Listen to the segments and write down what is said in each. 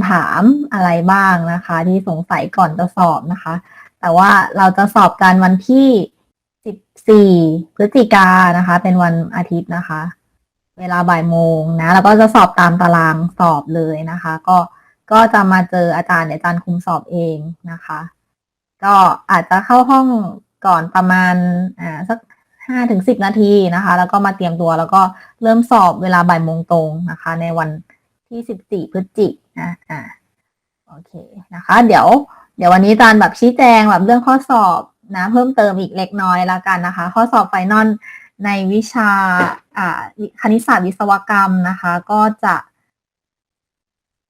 ำถามอะไรบ้างนะคะ ที่สงสัยก่อนจะสอบนะคะ แต่ว่าเราจะสอบกันวันที่ 14 พฤศจิกายนะคะ เป็นวันอาทิตย์นะคะ เวลาบ่ายโมงนะแล้วก็จะสอบตามตารางสอบเลยนะคะ ก็ก็จะมาเจออาจารย์อาจารย์คุมสอบเองนะคะ ก็อาจจะเข้าห้องก่อนประมาณอ่าสักห้าถึงสิบนาทีนะคะ แล้วก็มาเตรียมตัวแล้วก็เริ่มสอบเวลาบ่ายโมงตรงนะคะ ในวันที่สิบสี่พฤศจิก นะอ่าโอเคนะคะ เดี๋ยว เดี๋ยววันนี้อาจารย์แบบชี้แจงแบบเรื่องข้อสอบนะ เพิ่มเติมอีกเล็กน้อยละกันนะคะ ข้อสอบไฟนอลในวิชาอ่าคณิตศาสตร์วิศวกรรมนะคะ ก็จะ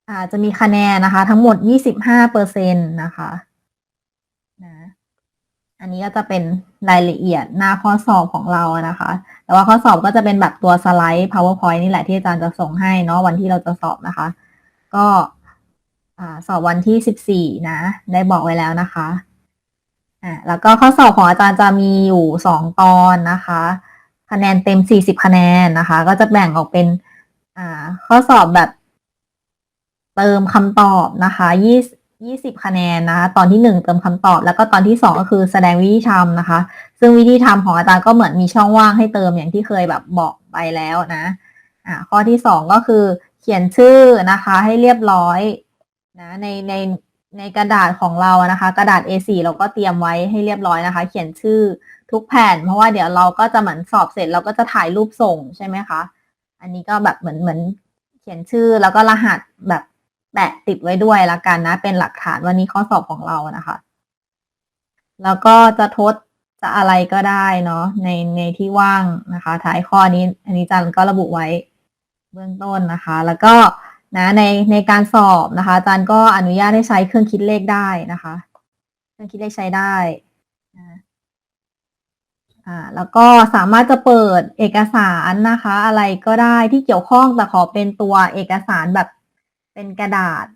อ่าจะมีคะแนนนะคะ ทั้งหมด 25เปอร์เซ็นต์นะคะนะอันนี้ก็จะเป็นรายละเอียดหน้าข้อสอบของเรานะคะ แต่ว่าข้อสอบก็จะเป็นแบบตัวสไลด์ powerpoint นี่แหละที่อาจารย์จะส่งให้เนาะวันที่เราจะสอบนะคะ ก็สอบวันที่ 14 นะ ได้บอกไว้แล้วนะคะอ่าแล้วก็ข้อสอบของอาจารย์จะมีอยู่ 2 ตอนนะคะ คะแนนเต็ม 40 คะแนนนะคะ ก็จะแบ่งออกเป็นอ่าข้อสอบแบบเติมคำตอบนะคะ20 20 คะแนนนะคะ ตอนที่ 1 เติมคำตอบ แล้วก็ตอนที่ 2 ก็คือแสดงวิธีทำนะคะ ซึ่งวิธีทำของอาจารย์ก็เหมือนมีช่องว่างให้เติมอย่างที่เคยแบบบอกไปแล้วนะอ่าข้อที่ 2 ก็คือ เขียนชื่อนะคะ ให้เรียบร้อยนะในในในกระดาษของเรานะคะ กระดาษ A4 เราก็เตรียมไว้ให้เรียบร้อยนะคะ เขียนชื่อทุกแผ่น เพราะว่าเดี๋ยวเราก็จะเหมือนสอบเสร็จเราก็จะถ่ายรูปส่งใช่ไหมคะ อันนี้ก็แบบเหมือนเหมือนเขียนชื่อแล้วก็รหัสแบบแปะติดไว้ด้วยละกันนะ เป็นหลักฐานวันนี้ข้อสอบของเรานะคะ แล้วก็จะทดจะอะไรก็ได้เนาะในในที่ว่างนะคะ ท้ายข้อนี้ อันนี้จันก็ระบุไว้ เบื้องต้นนะคะ แล้วก็นะในในการสอบนะคะอาจารย์ก็อนุญาตให้ใช้เครื่องคิดเลขได้นะคะ เครื่องคิดเลขใช้ได้นะอ่าแล้วก็สามารถจะเปิดเอกสารนะคะ อะไรก็ได้ที่เกี่ยวข้องแต่ขอเป็นตัวเอกสารแบบเป็นกระดาษ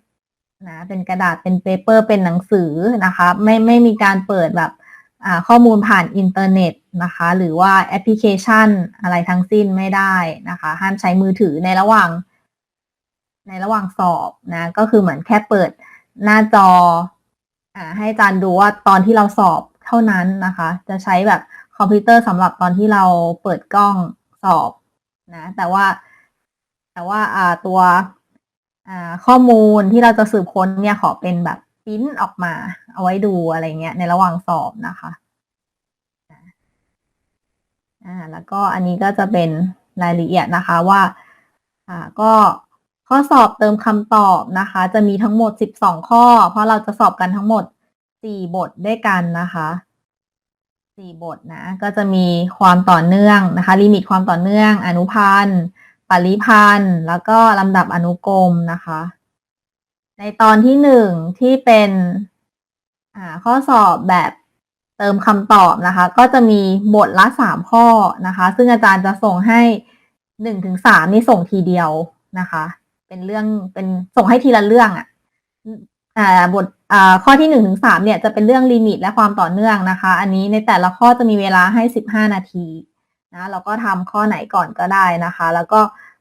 นะเป็นกระดาษเป็นเปเปอร์เป็นหนังสือนะคะ ไม่ไม่มีการเปิดแบบ ข้อมูลผ่านอินเทอร์เน็ตนะคะ หรือว่าแอปพลิเคชันอะไรทั้งสิ้นไม่ได้นะคะ ห้ามใช้มือถือในระหว่าง ในระหว่างสอบนะก็คือเหมือนแค่เปิดหน้าจออให้อาจารย์ดูว่าตอนที่เราสอบเท่านั้นนะคะ จะใช้แบบคอมพิวเตอร์สำหรับตอนที่เราเปิดกล้องสอบนะแต่ว่าแต่ว่าตัวข้อมูลที่เราจะสืบค้นเนี่ยขอเป็นแบบ ปริ้นออกมา เอาไว้ดูอะไรเงี้ยในระหว่างสอบนะคะอ่าแล้วก็อันนี้ก็จะเป็นรายละเอียดนะคะว่าอ่าก็ข้อสอบเติมคำตอบนะคะ จะมีทั้งหมด 12 ข้อ เพราะเราจะสอบกันทั้งหมด 4 บทด้วยกันนะคะสี่บทนะก็จะมีความต่อเนื่องนะคะ ลิมิตความต่อเนื่อง อนุพันธ์ ปริพันธ์ แล้วก็ลำดับอนุกรมนะคะ ในตอนที่หนึ่งที่เป็นข้อสอบแบบเติมคำตอบนะคะ ก็จะมีบทละสามข้อนะคะ ซึ่งอาจารย์จะส่งให้หนึ่งถึงสามนี่ส่งทีเดียวนะคะ เป็นเรื่องเป็นส่งให้ทีละเรื่องอะ่ะอ่บทอ่าข้อที่หนึ่งถึงสามเนี่ยจะเป็นเรื่องลิมิตและความต่อเนื่องนะคะ อันนี้ในแต่ละข้อจะมีเวลาให้สิบห้านาทีนะเราก็ทำข้อไหนก่อนก็ได้นะคะ แล้วก็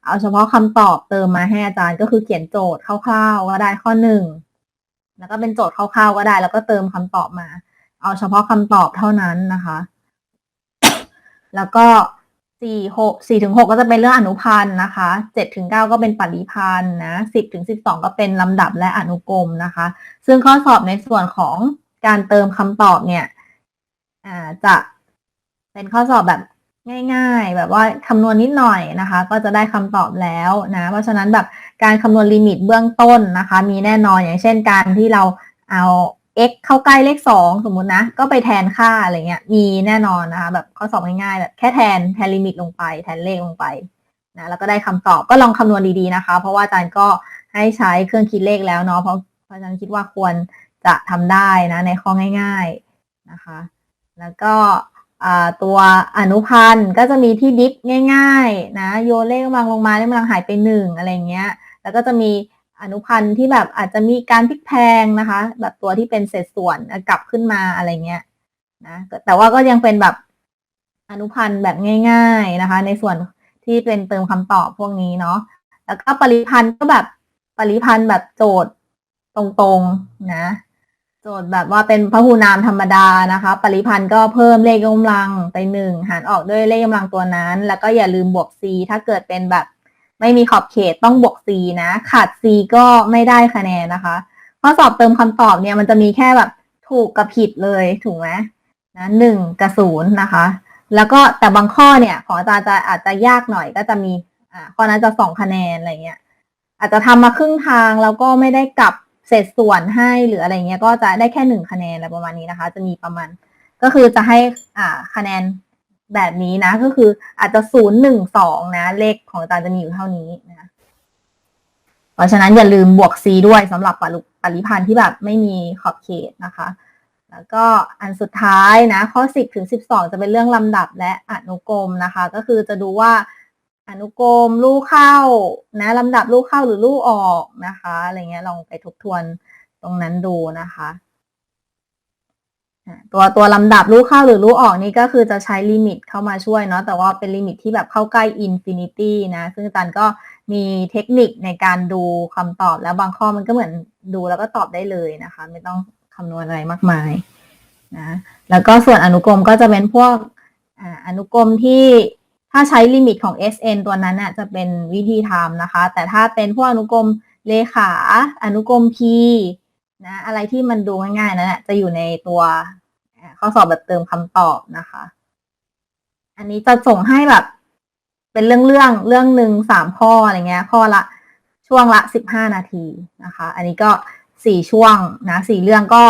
เอาเฉพาะคำตอบเติมมาให้อาจารย์ก็คือเขียนโจทย์คร่าวๆก็ได้ข้อหนึ่งแล้วก็เป็นโจทย์คร่าวๆก็ได้ แล้วก็เติมคำตอบมา เอาเฉพาะคำตอบเท่านั้นนะคะ แล้วก็สี่หกสี่ถึงหกก็จะเป็นเรื่องอนุพันธ์นะคะเจ็ดถึงเก้าก็เป็นปริพันธ์นะสิบถึงสิบสองก็เป็นลำดับและอนุกรมนะคะ ซึ่งข้อสอบในส่วนของการเติมคำตอบเนี่ยอ่าจะเป็นข้อสอบแบบ ง่าย ๆ แบบว่าคำนวณนิดหน่อยนะคะ ก็จะได้คำตอบแล้วนะ เพราะฉะนั้นแบบการคำนวณลิมิตเบื้องต้นนะคะ มีแน่นอนอย่างเช่นการที่เราเอา x เข้าใกล้เลขสองสมมุตินะ ก็ไปแทนค่าอะไรเงี้ย มีแน่นอนนะคะ แบบข้อสอบง่ายๆแบบแค่แทนแทนลิมิตลงไป แทนเลขลงไปนะแล้วก็ได้คำตอบก็ลองคำนวณดีๆนะคะ เพราะว่าอาจารย์ก็ให้ใช้เครื่องคิดเลขแล้วเนาะเพราะเพราะฉะนั้นคิดว่าควรจะทำได้นะในข้อง่าย ๆนะคะ แล้วก็ ตัวอนุพันธ์ก็จะมีที่ดิฟง่ายๆนะโยเลขวางลงมาเลขกำลังหายไปหนึ่งอะไรเงี้ย แล้วก็จะมีอนุพันธ์ที่แบบอาจจะมีการพลิกแพงนะคะ แบบตัวที่เป็นเศษส่วนกลับขึ้นมาอะไรเงี้ยนะแต่ว่าก็ยังเป็นแบบอนุพันธ์แบบง่าย ๆนะคะ ในส่วนที่เป็นเติมคำตอบพวกนี้เนาะแล้วก็ปริพันธ์ก็แบบปริพันธ์แบบโจทย์ตรงๆนะ โจทย์แบบว่าเป็นพหูนามธรรมดานะคะ ปริพันธ์ก็เพิ่มเลขกำลังไปหนึ่งหารออกด้วยเลขกำลังตัวนั้น แล้วก็อย่าลืมบวก c ถ้าเกิดเป็นแบบไม่มีขอบเขตต้องบวก c นะ ขาด c ก็ไม่ได้คะแนนนะคะข้อสอบเติมคำตอบเนี่ยมันจะมีแค่แบบถูกกับผิดเลยถูกไหมนะหนึ่งกับศูนย์นะคะ แล้วก็แต่บางข้อเนี่ยของอาจารย์จะอาจจะยากหน่อยก็จะมีอ่าข้อนั้นจะสองคะแนนอะไรเงี้ยอาจจะทำมาครึ่งทางแล้วก็ไม่ได้กลับ เศษส่วนให้หรืออะไรเงี้ยก็จะได้แค่หนึ่งคะแนนอะไรประมาณนี้นะคะ จะมีประมาณ ก็คือจะให้อ่าคะแนนแบบนี้นะ ก็คืออาจจะศูนย์หนึ่งสองนะ เลขของอาจารย์จะมีอยู่เท่านี้นะเพราะฉะนั้นอย่าลืมบวก c ด้วยสำหรับปริปริพันธ์ที่แบบไม่มีขอบเขตนะคะ แล้วก็อันสุดท้ายนะ ข้อ 10 ถึง 12 จะเป็นเรื่องลำดับและอนุกรมนะคะ ก็คือจะดูว่า อนุกรมลูกเข้านะลำดับลูกเข้าหรือลูกออกนะคะอะไรเงี้ยลองไปทบทวนตรงนั้นดูนะคะตัวตัวลำดับลูกเข้าหรือลูกออกนี่ก็คือจะใช้ลิมิตเข้ามาช่วยเนาะแต่ว่าเป็นลิมิตที่แบบเข้าใกล้อินฟินิตี้นะ ซึ่งอาจารย์ก็มีเทคนิคในการดูคำตอบแล้วบางข้อมันก็เหมือนดูแล้วก็ตอบได้เลยนะคะ ไม่ต้องคำนวณอะไรมากมายนะแล้วก็ส่วนอนุกรมก็จะเป็นพวกออนุกรมที่ ถ้าใช้ลิมิตของ SN ตัวนั้นน่ะจะเป็นวิธีทำนะคะ แต่ถ้าเป็นพวกอนุกรมเลขา อนุกรม P นะอะไรที่มันดูง่ายๆนั่นแหละจะอยู่ในตัวข้อสอบแบบเติมคำตอบนะคะ อันนี้จะส่งให้แบบ เป็นเรื่องเรื่องเรื่องหนึ่งสามข้ออะไรเงี้ย ข้อละช่วงละสิบห้านาทีนะคะ อันนี้ก็สี่ช่วงนะสี่เรื่องก็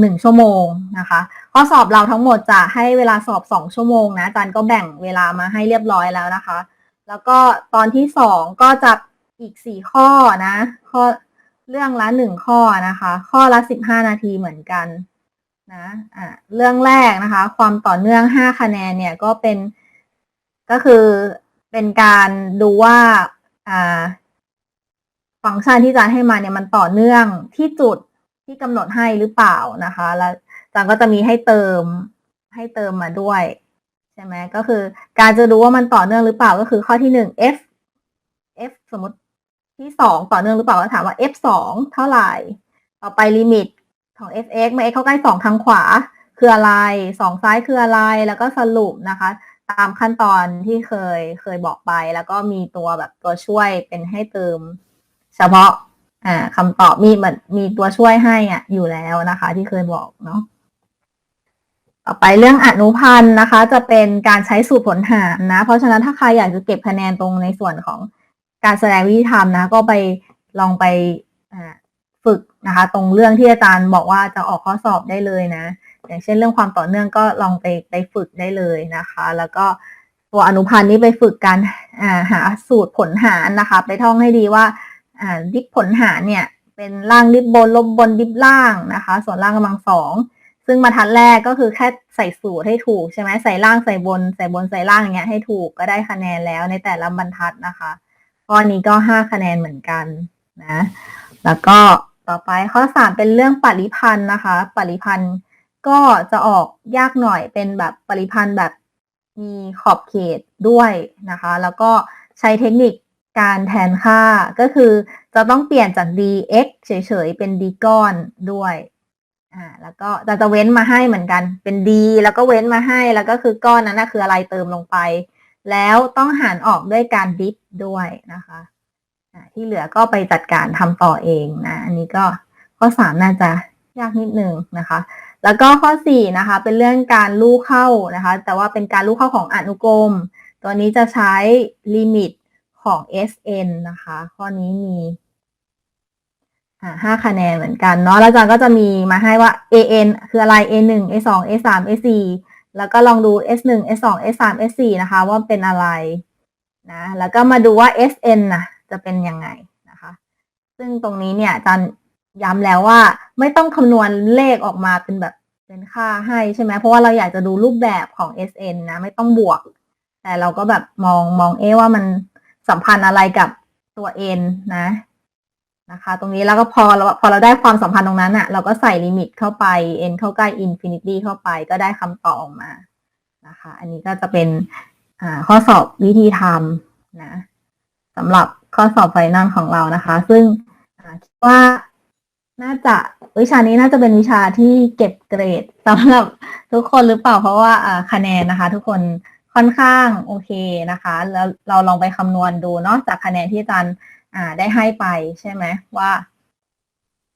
หนึ่งชั่วโมงนะคะ ข้อสอบเราทั้งหมดจะให้เวลาสอบสองชั่วโมงนะอาจารย์ก็แบ่งเวลามาให้เรียบร้อยแล้วนะคะ แล้วก็ตอนที่สองก็จะอีกสี่ข้อนะ ข้อเรื่องละหนึ่งข้อนะคะ ข้อละสิบห้านาทีเหมือนกันนะอ่าเรื่องแรกนะคะ ความต่อเนื่องห้าคะแนนเนี่ยก็เป็นก็คือเป็นการดูว่าอ่าฟังก์ชันที่อาจารย์ให้มาเนี่ยมันต่อเนื่องที่จุดที่กำหนดให้หรือเปล่านะคะ แล้ว จารย์ก็จะมีให้เติมให้เติมมาด้วย ใช่ไหมก็คือ การจะดูว่ามันต่อเนื่องหรือเปล่าก็คือข้อที่หนึ่ง f f สมมติที่สองต่อเนื่องหรือเปล่าก็ถามว่า f สองเท่าไหร่ ต่อไปลิมิตของ f(x) เมื่อ x เข้าใกล้สองทางขวา คืออะไรสองซ้ายคืออะไรแล้วก็สรุปนะคะ ตามขั้นตอนที่เคยเคยบอกไป แล้วก็มีตัวแบบตัวช่วยเป็นให้เติม เฉพาะอ่าคำตอบมีเหมือนมีตัวช่วยให้อะอยู่แล้วนะคะ ที่เคยบอกเนาะ ต่อไปเรื่องอนุพันธ์นะคะ จะเป็นการใช้สูตรผลหารนะ เพราะฉะนั้นถ้าใครอยากจะเก็บคะแนนตรงในส่วนของการแสดงวิธีทำนะ ก็ไปลองไปฝึกนะคะ ตรงเรื่องที่อาจารย์บอกว่าจะออกข้อสอบได้เลยนะ อย่างเช่นเรื่องความต่อเนื่องก็ลองไปไปฝึกได้เลยนะคะ แล้วก็ตัวอนุพันธ์นี้ไปฝึกการหาสูตรผลหารนะคะ ไปท่องให้ดีว่าอ่าดิฟผลหารเนี่ยเป็นล่างดิฟบนลบบนดิฟล่างนะคะ ส่วนล่างกำลังสอง ซึ่งบรรทัดแรกก็คือแค่ใส่สูตรให้ถูกใช่ไหมใส่ล่างใส่บนใส่บนใส่ล่างอย่างเงี้ยให้ถูกก็ได้คะแนนแล้วในแต่ละบรรทัดนะคะข้อนี้ก็ห้าคะแนนเหมือนกันนะแล้วก็ต่อไปข้อสามเป็นเรื่องปริพันธ์นะคะ ปริพันธ์ก็จะออกยากหน่อยเป็นแบบปริพันธ์แบบมีขอบเขตด้วยนะคะ แล้วก็ใช้เทคนิคการแทนค่าก็คือจะต้องเปลี่ยนจาก dx เฉยๆ เป็น d ก้อนด้วย อ่าแล้วก็จะจะเว้นมาให้เหมือนกัน เป็น d แล้วก็เว้นมาให้แล้วก็คือก้อนนั้นนะคืออะไรเติมลงไป แล้วต้องหารออกด้วยการดิฟด้วยนะคะที่เหลือก็ไปจัดการทำต่อเองนะอันนี้ก็ข้อสามน่าจะยากนิดนึงนะคะ แล้วก็ข้อสี่นะคะเป็นเรื่องการลู่เข้านะคะ แต่ว่าเป็นการลู่เข้าของอนุกรม ตัวนี้จะใช้ลิมิตของ SN นะคะ ข้อนี้มี ห้าคะแนนเหมือนกันเนาะ แล้วอาจารย์ก็จะมีมาให้ว่า AN คืออะไร A1 A2 A3 A4 แล้วก็ลองดู S1 S2 S3 S4 นะคะ ว่าเป็นอะไรนะ แล้วก็มาดูว่า SN นะจะเป็นยังไงนะคะ ซึ่งตรงนี้เนี่ยอาจารย์ย้ำแล้วว่าไม่ต้องคำนวณเลขออกมาเป็นแบบเป็นค่าให้ใช่ไหม เพราะว่าเราอยากจะดูรูปแบบของ SN นะ ไม่ต้องบวก แต่เราก็แบบมองมองเอว่ามันสัมพันธ์อะไรกับตัว n นะ นะคะ ตรงนี้แล้วก็พอเราพอเราได้ความสัมพันธ์ตรงนั้นอะเราก็ใส่ลิมิตเข้าไป n เข้าใกล้ infinity เข้าไปก็ได้คำตอบออกมานะคะ อันนี้ก็จะเป็นข้อสอบวิธีทำนะสำหรับข้อสอบไฟนอลของเรานะคะ ซึ่งคิดว่าน่าจะวิชานี้น่าจะเป็นวิชาที่เก็บเกรดสำหรับทุกคนหรือเปล่าเพราะว่าอ่าคะแนนนะคะ ทุกคนค่อนข้างโอเคนะคะ แล้วเราลองไปคำนวณดูเนาะจากคะแนนที่อาจารย์ อ่าได้ให้ไปใช่ไหมว่า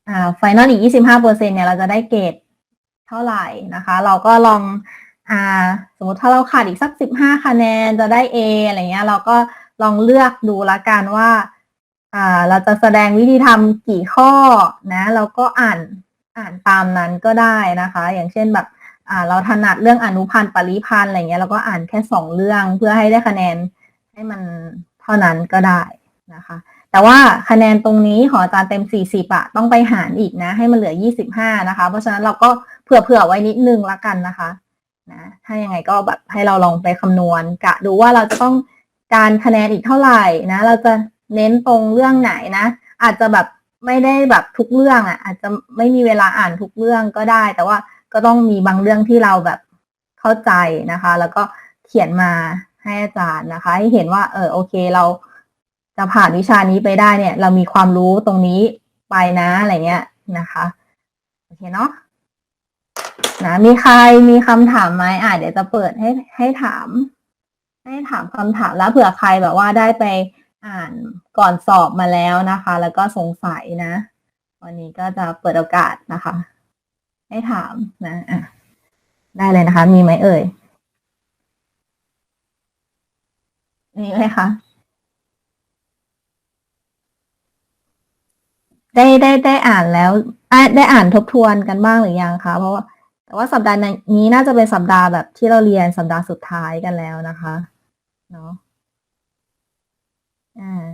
อ่าไฟนอลอีก 25เปอร์เซ็นเนี่ยเราจะได้เกรดเท่าไหร่นะคะ เราก็ลองอ่าสมมติถ้าเราขาดอีกสัก 15 คะแนนจะได้ A อะไรเงี้ยเราก็ลองเลือกดูละกันว่าอ่าเราจะแสดงวิธีทำกี่ข้อนะเราก็อ่านอ่านตามนั้นก็ได้นะคะ อย่างเช่นแบบอ่าเราถนัดเรื่องอนุพันธ์ปริพันธ์อะไรเงี้ยเราก็อ่านแค่สองเรื่องเพื่อให้ได้คะแนนให้มันเท่านั้นก็ได้นะคะ แต่ว่าคะแนนตรงนี้ขออาจารย์เต็ม 40อะต้องไปหารอีกนะ ให้มันเหลือ 25 นะคะ เพราะฉะนั้นเราก็เผื่อๆไว้นิดนึงละกันนะคะนะถ้ายังไงก็แบบให้เราลองไปคำนวณกะดูว่าเราจะต้องการคะแนนอีกเท่าไหร่นะ เราจะเน้นตรงเรื่องไหนนะ อาจจะแบบไม่ได้แบบทุกเรื่องอะอาจจะไม่มีเวลาอ่านทุกเรื่องก็ได้ แต่ว่าก็ต้องมีบางเรื่องที่เราแบบเข้าใจนะคะ แล้วก็เขียนมาให้อาจารย์นะคะ ให้เห็นว่าเออโอเคเรา จะผ่านวิชานี้ไปได้เนี่ย เรามีความรู้ตรงนี้ไปนะอะไรเงี้ยนะคะโอเคเนาะนะมีใครมีคำถามไหมอะเดี๋ยวจะเปิดให้ให้ถาม ให้ถามคำถามแล้วเผื่อใครแบบว่าได้ไปอ่านก่อนสอบมาแล้วนะคะ แล้วก็สงสัยนะ วันนี้ก็จะเปิดโอกาสนะคะ ให้ถามนะอะได้เลยนะคะ มีไหมเอ่ยมีไหมคะ ได้ได้ได้อ่านแล้วได้อ่านทบทวนกันบ้างหรือยังคะเพราะว่าแต่ว่าสัปดาห์นี้น่าจะเป็นสัปดาห์แบบที่เราเรียนสัปดาห์สุดท้ายกันแล้วนะคะเนาะอ่า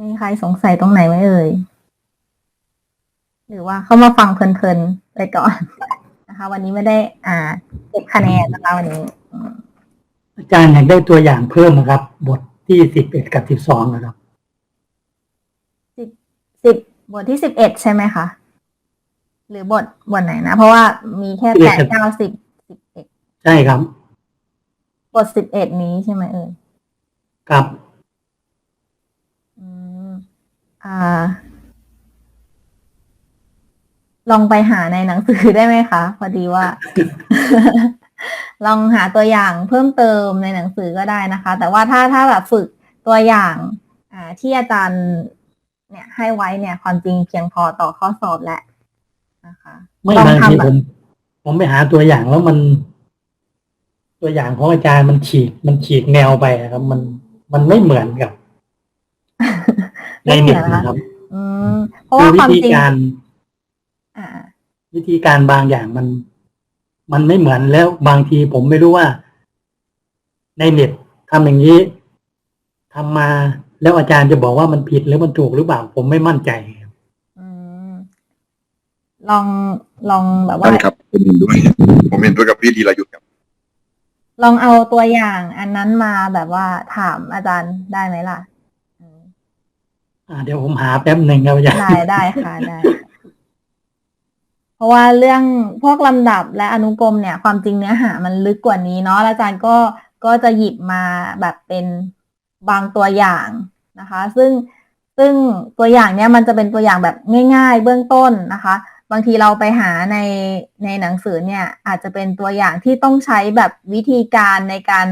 มีใครสงสัยตรงไหนไหมเอ่ย หรือว่าเข้ามาฟังเพลินๆไปก่อน นะคะ วันนี้ไม่ได้ อ่าเก็บคะแนนนะคะวันนี้อืมอาจารย์อยากได้ตัวอย่างเพิ่มนะครับ บทที่สิบเอ็ดกับสิบสองนะครับสิบสิบบทที่สิบเอ็ดใช่ไหมคะหรือบทบทไหนนะ เพราะว่ามีแค่11แปดเก้าสิบสิบเอ็ดใช่ครับ บทสิบเอ็ดนี้ใช่ไหมเอ่ยครับ อืมอ่า ลองไปหาในหนังสือได้ไหมคะพอดีว่า ลองหาตัวอย่างเพิ่มเติมในหนังสือก็ได้นะคะ แต่ว่าถ้าถ้าแบบฝึกตัวอย่างอ่าที่อาจารย์ เนี่ย ให้ไว้เนี่ย ความจริงเพียงพอต่อข้อสอบแล้วนะคะไม่ลองบางทีทำแบผบมผมไปหาตัวอย่างแล้วมัน ตัวอย่างของอาจารย์มันฉีกมันฉีกแนวไปนะครับ มันมันไม่เหมือนกับในไม่เหมืเน็อตนนะคะนะครับอืมเพราะคืว่าอวิความธีจริงการอ่า วิธีการบางอย่างมัน มันไม่เหมือนแล้วบางทีผมไม่รู้ว่า ในเน็ตทำอย่างนี้ทำมาแล้วอาจารย์จะบอกว่ามันผิดหรือมันถูกหรือเปล่าผมไม่มั่นใจครับอืมลองลองแบบว่าใช่ครับผมเห็นด้วยผมเห็นด้วยกับพี่ธีรยุทธ์ครับ ลองเอาตัวอย่างอันนั้นมาแบบว่าถามอาจารย์ได้ไหมล่ะอืมอ่า เดี๋ยวผมหาแป๊บหนึ่งครับอาจารย์ได้ได้ค่ะได้ เพราะว่าเรื่องพวกลำดับและอนุกรมเนี่ย ความจริงเนื้อหามันลึกกว่านี้เนาะแล้วอาจารย์ก็ก็จะหยิบมาแบบเป็นบางตัวอย่างนะคะ ซึ่งซึ่งตัวอย่างเนี้ยมันจะเป็นตัวอย่างแบบง่าย ๆ เบื้องต้นนะคะ บางทีเราไปหาในในหนังสือเนี่ยอาจจะเป็นตัวอย่างที่ต้องใช้แบบวิธีการในการ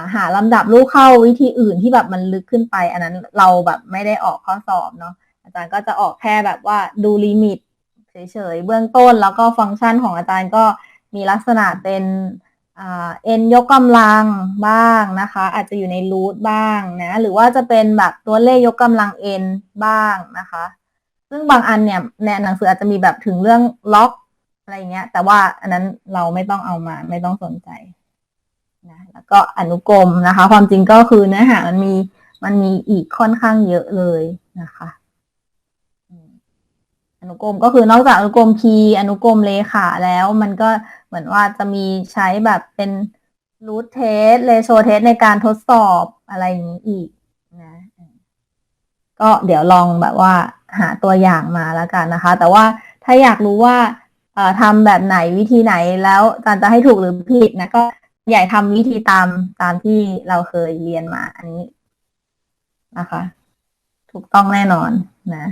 าหาลำดับลูกเข้าวิธีอื่นที่แบบมันลึกขึ้นไป อันนั้นเราแบบไม่ได้ออกข้อสอบเนาะอาจารย์ก็จะออกแค่แบบว่าดูลิมิต เฉยๆ เบื้องต้นแล้วก็ฟังก์ชันของอาจารย์ก็มีลักษณะเป็นเอ่า n ยกกำลังบ้างนะคะ อาจจะอยู่ในรูทบ้างนะหรือว่าจะเป็นแบบตัวเลขยกกำลัง n บ้างนะคะ ซึ่งบางอันเนี่ยในหนังสืออาจจะมีแบบถึงเรื่องล็อกอะไรเงี้ย แต่ว่าอันนั้นเราไม่ต้องเอามาไม่ต้องสนใจนะแล้วก็อนุกรมนะคะ ความจริงก็คือเนื้อหามันมีมันมีอีกค่อนข้างเยอะเลยนะคะ อนุกรมก็คือนอกจากอนุกรม P อนุกรมเลขาแล้ว มันก็เหมือนว่าจะมีใช้แบบเป็นรูทเทสเรโซเทสในการทดสอบอะไรอย่างนี้อีกนะก็เดี๋ยวลองแบบว่าหาตัวอย่างมาแล้วกันนะคะ แต่ว่าถ้าอยากรู้ว่าทำแบบไหนวิธีไหนแล้วอาจารย์จะให้ถูกหรือผิดนะก็ใหญ่ทำวิธีตามตามที่เราเคยเรียนมาอันนี้นะคะ ถูกต้องแน่นอนนะ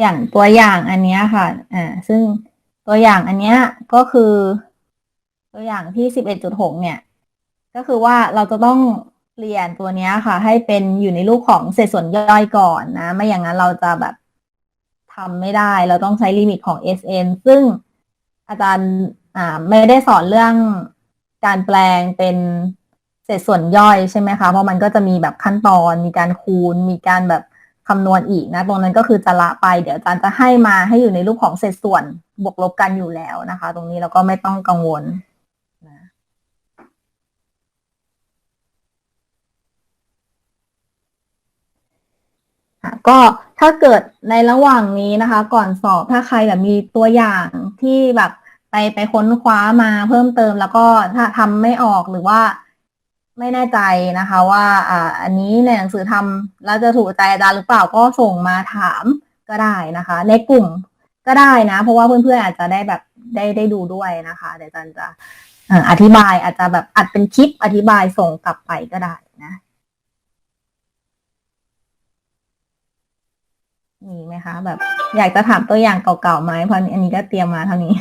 อย่างตัวอย่างอันนี้ค่ะ อ่า ซึ่งตัวอย่างอันนี้ก็คือ ตัวอย่างที่สิบเอ็ดจุดหกเนี่ย ก็คือว่าเราจะต้องเปลี่ยนตัวนี้ค่ะ ให้เป็นอยู่ในรูปของเศษส่วนย่อยก่อนนะ ไม่อย่างนั้นเราจะแบบทำไม่ได้ เราต้องใช้ลิมิตของ SN ซึ่งอาจารย์อ่าไม่ได้สอนเรื่องการแปลงเป็นเศษส่วนย่อยใช่ไหมคะ เพราะมันก็จะมีแบบขั้นตอน มีการคูณ มีการแบบ คำนวณอีกนะ ตรงนั้นก็คือจะละไป เดี๋ยวอาจารย์จะให้มาให้อยู่ในรูปของเศษส่วนบวกลบกันอยู่แล้วนะคะ ตรงนี้เราก็ไม่ต้องกังวลนะก็ถ้าเกิดในระหว่างนี้นะคะ ก่อนสอบถ้าใครแบบมีตัวอย่างที่แบบไปไปค้นคว้ามาเพิ่มเติมแล้วก็ถ้าทำไม่ออกหรือว่า ไม่แน่ใจนะคะว่าอ่าอันนี้ในหนังสือทำแล้วจะถูกใจอาจารย์หรือเปล่าก็ส่งมาถามก็ได้นะคะ ในกลุ่มก็ได้นะ เพราะว่าเพื่อนๆอาจจะได้แบบได้ได้ดูด้วยนะคะเดี๋ยวอาจารย์จะเอ่ออธิบายอาจจะแบบอัดเป็นคลิปอธิบายส่งกลับไปก็ได้นะมีไหมคะ แบบอยากจะถามตัวอย่างเก่าๆไหมเพราะอันนี้ก็เตรียมมาเท่านี้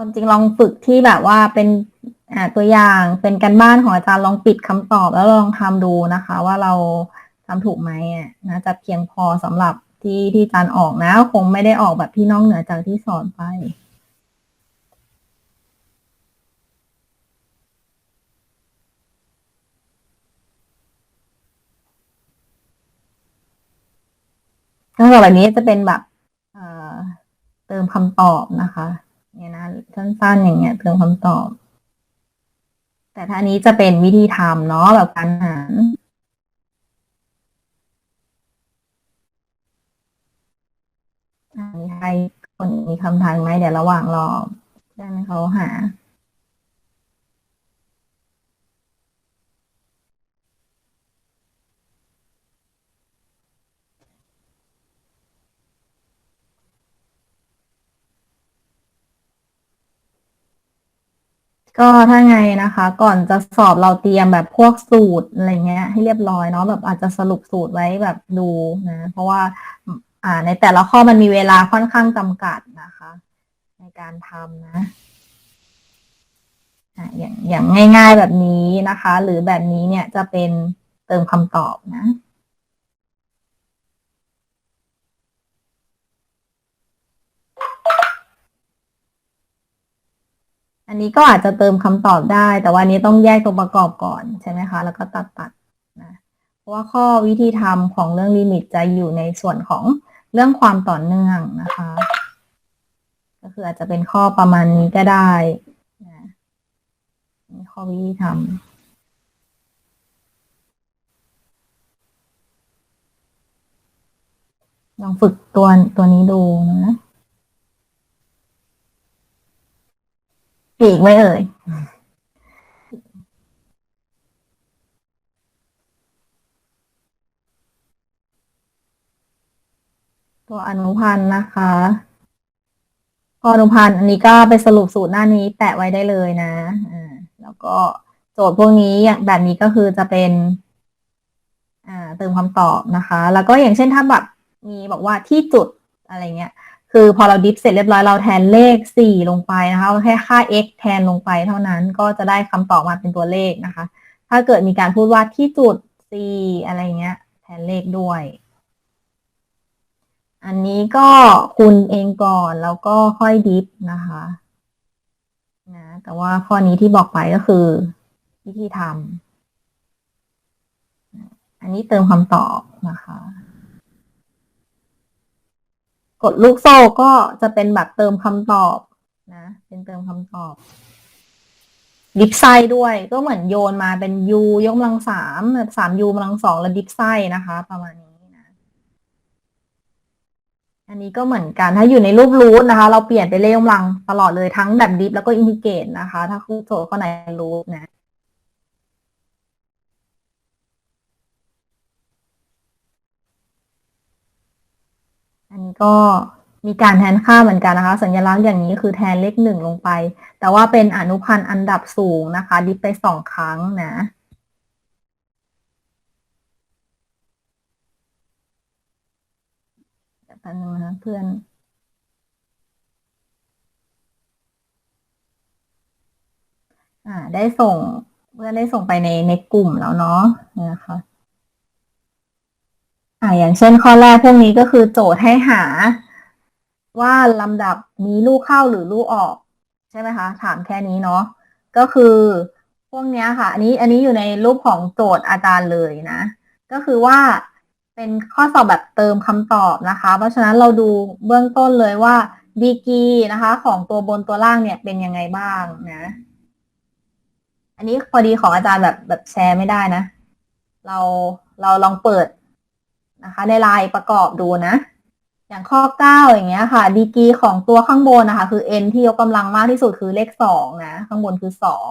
ความจริงลองฝึกที่แบบว่าเป็นตัวอย่างเป็นการบ้านของอาจารย์ลองปิดคำตอบแล้วลองทำดูนะคะ ว่าเราทำถูกไหมอะนะจะเพียงพอสำหรับที่ที่อาจารย์ออกนะ คงไม่ได้ออกแบบที่นอกเหนือจากที่สอนไปนอกจากแบบนี้จะเป็นแบบเติมคำตอบนะคะ เนี่ยนะสั้นๆอย่างเงี้ยเติมคำตอบ แต่ถ้านี้จะเป็นวิธีทำเนาะแบบการหารมีใครคนมีคำถามไหมเดี๋ยวระหว่างรอได้ไหมเขาหา ก็ถ้าไงนะคะ ก่อนจะสอบเราเตรียมแบบพวกสูตรอะไรเงี้ย ให้เรียบร้อยเนาะแบบอาจจะสรุปสูตรไว้แบบดูนะเพราะว่าอ่าในแต่ละข้อมันมีเวลาค่อนข้างจำกัดนะคะ ในการทำนะอะอย่างอย่างง่าย ๆแบบนี้นะคะ หรือแบบนี้เนี่ยจะเป็นเติมคำตอบนะ อันนี้ก็อาจจะเติมคำตอบได้ แต่ว่านี้ต้องแยกตัวประกอบก่อนใช่ไหมคะ แล้วก็ตัดตัดนะเพราะว่าข้อวิธีทำของเรื่องลิมิตจะอยู่ในส่วนของเรื่องความต่อเนื่องนะคะ ก็คืออาจจะเป็นข้อประมาณนี้ก็ได้นะข้อวิธีทำลองฝึกตัวตัวนี้ดูนะ ปีกไหม่เอ่ยตัวอนุพันธ์นะคะพออนุพันธ์อันนี้ก็ไปสรุปสูตรหน้านี้แปะไว้ได้เลยนะอ่าแล้วก็โจทย์พวกนี้อย่างแบบนี้ก็คือจะเป็นอ่าเติมคำตอบนะคะ แล้วก็อย่างเช่นถ้าแบบมีบอกว่าที่จุดอะไรเงี้ย คือพอเราดิฟเสร็จเรียบร้อยเราแทนเลขสี่ลงไปนะคะแค่ค่า x แทนลงไปเท่านั้นก็จะได้คำตอบมาเป็นตัวเลขนะคะ ถ้าเกิดมีการพูดว่าที่จุด c อะไรเงี้ย แทนเลขด้วย อันนี้ก็คูณเองก่อนแล้วก็ค่อยดิฟนะคะนะแต่ว่าข้อนี้ที่บอกไปก็คือ วิธีทำอันนี้เติมคำตอบนะคะ กดลูกโซ่ก็จะเป็นแบบเติมคำตอบนะ เป็นเติมคำตอบดิฟไซด้วยก็เหมือนโยนมาเป็น u ยกกำลังสามแบบสาม u กำลังสองแล้วดิฟไซนะคะ ประมาณนี้นะ อันนี้ก็เหมือนกันถ้าอยู่ในรูปรูทนะคะ เราเปลี่ยนไปเลขกำลังตลอดเลยทั้งแบบดิฟแล้วก็อินทิเกรตนะคะ ถ้าคือโจทย์ข้อไหนรูทนะ นนี้ก็มีการแทนค่าเหมือนกันนะคะ สัญลักษณ์อย่างนี้คือแทนเลขหนึ่งลงไป แต่ว่าเป็นอนุพันธ์อันดับสูงนะคะ ดิฟไปสองครั้งนะเดี๋ยวแป๊บนึงนะเพื่อนอ่าได้ส่งเพื่อนได้ส่งไปในในกลุ่มแล้วเนาะนะคะ อ่าอย่างเช่นข้อแรกพวกนี้ก็คือโจทย์ให้หา ว่าลำดับมีลูกเข้าหรือลูกออก ใช่ไหมคะ ถามแค่นี้เนาะก็คือพวกนี้ค่ะ อันนี้อันนี้อยู่ในรูปของโจทย์อาจารย์เลยนะ ก็คือว่าเป็นข้อสอบแบบเติมคำตอบนะคะ เพราะฉะนั้นเราดูเบื้องต้นเลยว่าดีกีนะคะ ของตัวบนตัวล่างเนี่ยเป็นยังไงบ้างนะ อันนี้พอดีของอาจารย์แบบแบบแชร์ไม่ได้นะ เราเราลองเปิด นะคะ ในลน์ประกอบดูนะ อย่างข้อเก้าอย่างเงี้ยค่ะ ดีกรีของตัวข้างบนนะคะ คือ n ที่ยกกำลังมากที่สุดคือเลขสองนะ ข้างบนคือสอง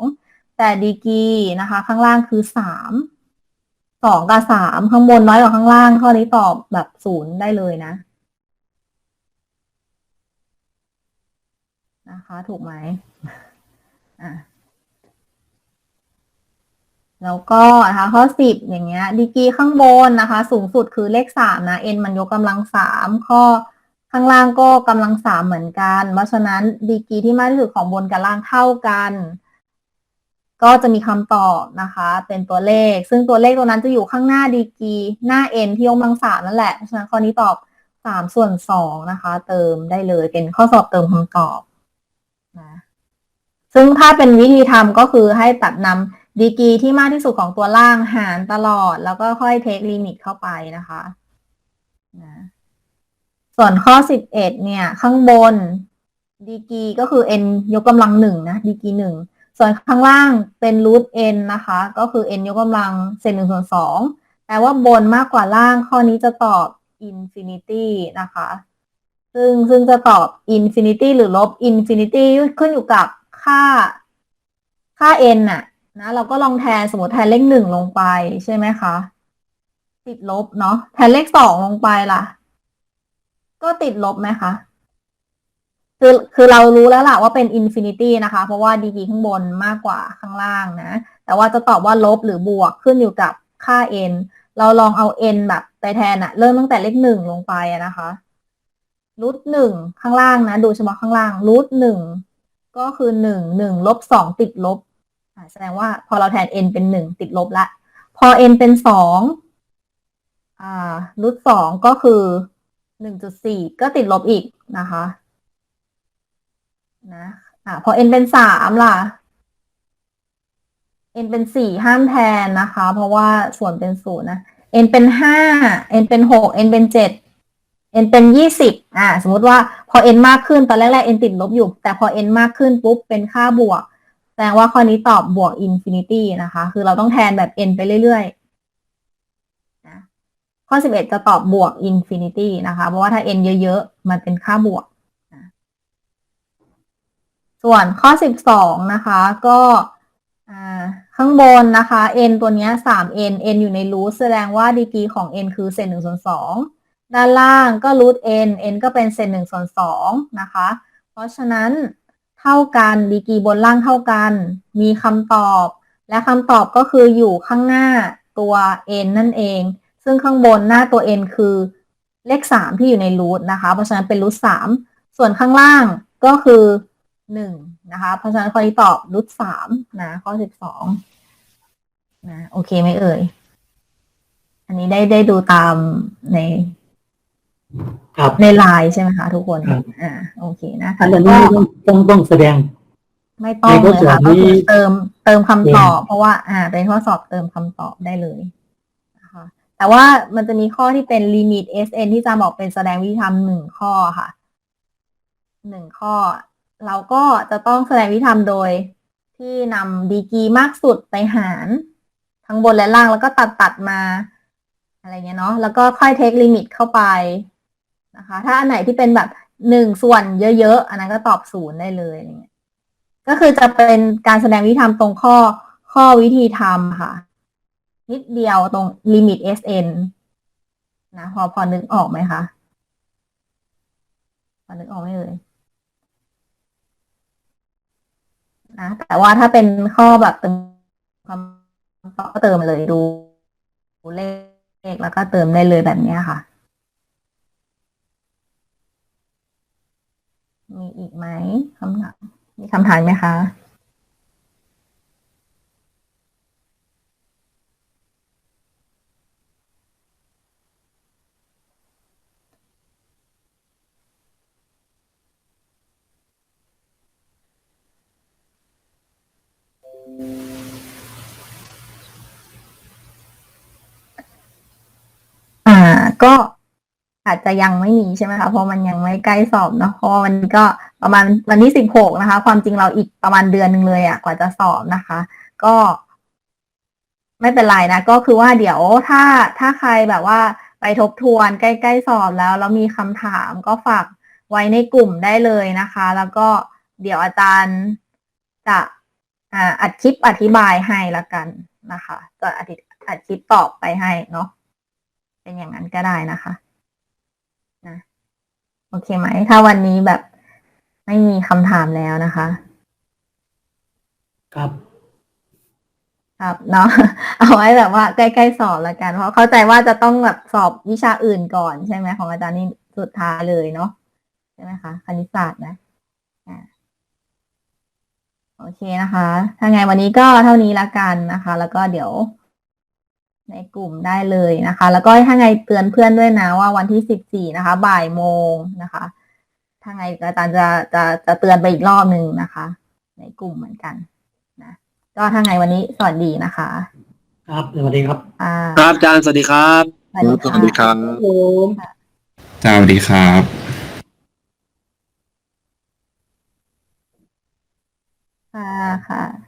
แต่ดีกรีนะคะ ข้างล่างคือสามสองกับสามข้างบนน้อยกว่าข้างล่าง ข้อนี้ตอบแบบศูนย์ได้เลยนะ นะคะ ถูกไหมอะ แล้วก็นะคะข้อสิบอย่างเงี้ยดีกรีข้างบนนะคะ สูงสุดคือเลขสามนะ n มันยกกำลังสามข้อข้างล่างก็กำลังสามเหมือนกัน เพราะฉะนั้นดีกรีที่มากที่สุดของบนกับล่างเท่ากัน ก็จะมีคำตอบนะคะ เป็นตัวเลข ซึ่งตัวเลขตัวนั้นจะอยู่ข้างหน้าดีกรีหน้า n ที่ยกกำลังสามนั่นแหละเพราะฉะนั้นข้อนี้ตอบสามส่วนสองนะคะ เติมได้เลยเป็นข้อสอบเติมคำตอบนะซึ่งถ้าเป็นวิธีทำก็คือให้ตัดนำ ดีกรีที่มากที่สุดของตัวล่างหารตลอด แล้วก็ค่อยเทคลิมิตเข้าไปนะคะนะส่วนข้อสิบเอ็ดเนี่ย ข้างบนดีกรีก็คือ n ยกกำลังหนึ่งนะดีกรีหนึ่งส่วนข้างล่างเป็นรูท n นะคะ ก็คือ n ยกกำลังเศษหนึ่งส่วนสองแปลว่าบนมากกว่าล่างข้อนี้จะตอบ infinity นะคะ ซึ่งซึ่งจะตอบ infinity หรือลบ infinity ขึ้นอยู่กับค่าค่า n น่ะ นะเราก็ลองแทนสมมติแทนเลขหนึ่งลงไปใช่ไหมคะติดลบเนาะแทนเลขสองลงไปล่ะ ก็ติดลบไหมคะคือคือเรารู้แล้วล่ะว่าเป็นอินฟินิตี้นะคะ เพราะว่าดีกรีข้างบนมากกว่าข้างล่างนะ แต่ว่าจะตอบว่าลบหรือบวกขึ้นอยู่กับค่า n เราลองเอา n แบบไปแทนอะเริ่มตั้งแต่เลขหนึ่งลงไปนะคะรูทหนึ่งข้างล่างนะ ดูเฉพาะข้างล่างรูทหนึ่งก็คือหนึ่งหนึ่งลบสองติดลบ แสดงว่าพอเราแทน n เป็นหนึ่งติดลบละ พอ n เป็นสองรูทสองก็คือหนึ่งจุดสี่ก็ติดลบอีกนะคะนะอ่าพอ n เป็นสามล่ะ n เป็นสี่ห้ามแทนนะคะ เพราะว่าส่วนเป็นศูนย์นะ n เป็นห้า n เป็นหก n เป็นเจ็ด n เป็นยี่สิบอ่า สมมติว่าพอ n มากขึ้นตอนแรกๆ n ติดลบอยู่ แต่พอ n มากขึ้นปุ๊บเป็นค่าบวก แสดงว่าข้อนี้ตอบบวกอินฟินิตี้นะคะ คือเราต้องแทนแบบ n ไปเรื่อยๆนะข้อ 11 จะตอบบวกอินฟินิตี้นะคะ เพราะว่าถ้า n เยอะๆ มันเป็นค่าบวกนะส่วนข้อ 12 นะคะ ก็ข้างบนนะคะ n ตัวนี้ 3n n อยู่ในรูทแสดงว่าดีกรีของ n คือเศษ1ส่วน2ด้านล่างก็รูท n n ก็เป็นเศษ1ส่วน2นะคะ เพราะฉะนั้น เท่ากัน ดีกรีบนล่างเท่ากัน มีคำตอบ และคำตอบก็คืออยู่ข้างหน้าตัว n นั่นเอง ซึ่งข้างบนหน้าตัว n คือเลข 3 ที่อยู่ในรูทนะคะ เพราะฉะนั้นเป็นรูท3ส่วนข้างล่างก็คือ1นะคะ เพราะฉะนั้นข้อนี้ตอบรูท3นะข้อ12นะโอเคไหมเอ่ย อันนี้ได้ได้ดูตามใน ครับ ในไลน์ใช่ไหมคะทุกคนครับ อ่าโอเคนะอันนี้ต้องต้องต้องแสดง ไม่ต้องในข้เลอยสอค่ะบก็นี้ คือเติมเติมคำตอบ เพราะว่า อ่าเป็นข้อสอบเติมคำตอบได้เลยนะคะแต่ว่ามันจะมีข้อที่เป็นลิมิต SN ที่จะบอกเป็นแสดงวิธีทำหนึ่งข้อค่ะหนึ่งข้อ เราก็จะต้องแสดงวิธีทำโดย ที่นำดีกรีมากสุดไปหาร ทั้งบนและล่างแล้วก็ตัดตัดมา อะไรเงี้ยเนาะแล้วก็ค่อยเทคลิมิตเข้าไป นะคะ ถ้าอันไหนที่เป็นแบบหนึ่งส่วนเยอะๆ อันนั้นก็ตอบศูนย์ได้เลยอะไรเงี้ยก็คือจะเป็นการแสดงวิธีทำตรงข้อข้อวิธีทำค่ะ นิดเดียวตรงลิมิต SN นะพอพอนึกออกไหมคะพอนึกออกไหมเอ่ยนะแต่ว่าถ้าเป็นข้อแบบเติมความตอบก็เติมเลยดูเลขแล้วก็เติมได้เลยแบบนี้ค่ะ มีอีกไหมคำถามมีคำถามไหมคะอ่าก็ อาจจะยังไม่มีใช่ไหมคะเพราะมันยังไม่ใกล้สอบเนาะเพราะวันก็ประมาณวันที่สิบหกนะคะ ความจริงเราอีกประมาณเดือนหนึ่งเลยอะกว่าจะสอบนะคะ ก็ ไม่เป็นไรนะก็คือว่าเดี๋ยวถ้าถ้าใครแบบว่าไปทบทวนใกล้ๆสอบแล้วแล้วมีคำถามก็ฝากไว้ในกลุ่มได้เลยนะคะ แล้วก็เดี๋ยวอาจารย์จะอัดคลิปอธิบายให้ละกันนะคะจะอธิอัดคลิปตอบไปให้เนาะเป็นอย่างนั้นก็ได้นะคะ โอเคไหม ถ้าวันนี้แบบไม่มีคำถามแล้วนะคะ ครับครับเนาะเอาไว้แบบว่าใกล้ๆสอบแล้วกัน เพราะเข้าใจว่าจะต้องแบบสอบวิชาอื่นก่อนใช่ไหมของอาจารย์นี่สุดท้ายเลยเนาะใช่ไหมคะคณิตศาสตร์นะอ่าโอเคนะคะ ถ้าไงวันนี้ก็เท่านี้ละกันนะคะ แล้วก็เดี๋ยว ในกลุ่มได้เลยนะคะ แล้วก็ถ้าไงเตือนเพื่อนด้วยนะว่าวันที่สิบสี่นะคะ บ่ายโมงนะคะ ถ้าไงอาจารย์จะจะจะเตือนไปอีกรอบหนึ่งนะคะ ในกลุ่มเหมือนกันนะก็ถ้าไงวันนี้สวัสดีนะคะ ครับสวัสดีครับอ่าครับอาจารย์สวัสดีครับสวัสดีสวัสดีคค่ะรับผมสวัสดีครับ ค่ะค่ะ